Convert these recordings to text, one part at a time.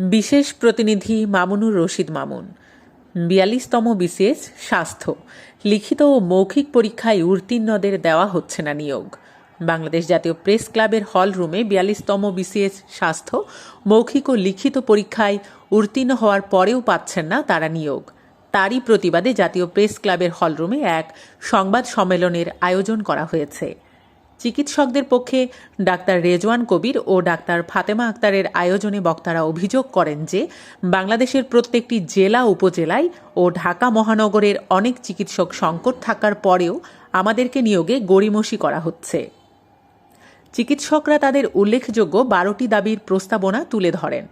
বিশেষ প্রতিনিধি মামুনুর রশিদ মামুন। বিয়াল্লিশতম বিসিএস স্বাস্থ্য। লিখিত ও মৌখিক পরীক্ষায় উত্তীর্ণদের দেওয়া হচ্ছে না নিয়োগ। বাংলাদেশ জাতীয় প্রেস ক্লাবের হল রুমে বিয়াল্লিশতম বিসিএস স্বাস্থ্য মৌখিক ও লিখিত পরীক্ষায় উত্তীর্ণ হওয়ার পরেও পাচ্ছেন না তারা নিয়োগ। তারই প্রতিবাদে জাতীয় প্রেস ক্লাবের হলরুমে এক সংবাদ সম্মেলনের আয়োজন করা হয়েছে। চিকিৎসকদের পক্ষে ডাক্তার রেজওয়ান কবির ও ডাক্তার ফাতেমা আক্তারের আয়োজনে বক্তারা অভিযোগ করেন যে, বাংলাদেশের প্রত্যেকটি জেলা উপজেলায় ও ঢাকা মহানগরের অনেক চিকিৎসক সংকট থাকার পরেও আমাদেরকে নিয়োগে গড়িমসি করা হচ্ছে। চিকিৎসকরা তাদের উল্লেখযোগ্য বারোটি দাবির প্রস্তাবনা তুলে ধরেন।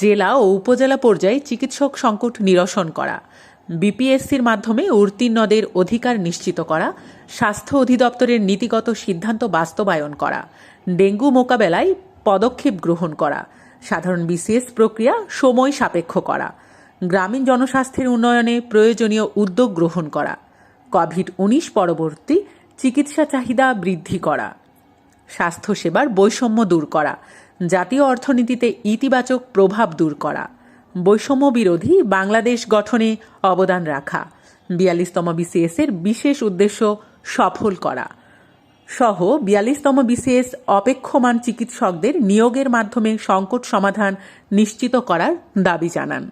জেলা ও উপজেলা পর্যায়ে চিকিৎসক সংকট নিরসন করা বিপিএসসির মাধ্যমে উত্তীর্ণদের অধিকার নিশ্চিত করা, স্বাস্থ্য অধিদপ্তরের নীতিগত সিদ্ধান্ত বাস্তবায়ন করা, ডেঙ্গু মোকাবেলায় পদক্ষেপ গ্রহণ করা, সাধারণ বিসিএস প্রক্রিয়া সময় সাপেক্ষ করা, গ্রামীণ জনস্বাস্থ্যের উন্নয়নে প্রয়োজনীয় উদ্যোগ গ্রহণ করা কোভিড উনিশ পরবর্তী চিকিৎসা চাহিদা বৃদ্ধি করা, স্বাস্থ্যসেবার বৈষম্য দূর করা, জাতীয় অর্থনীতিতে ইতিবাচক প্রভাব দূর করা। বৈষম্য বিরোধী বাংলাদেশ গঠনে অবদান রাখা। বিয়াল্লিশতম বিসিএস এর বিশেষ উদ্দেশ্য সফল করা। সহ বিয়াল্লিশতম বিসিএস অপেক্ষমান চিকিৎসকদের নিয়োগের মাধ্যমে সংকট সমাধান নিশ্চিত করার দাবি জানান।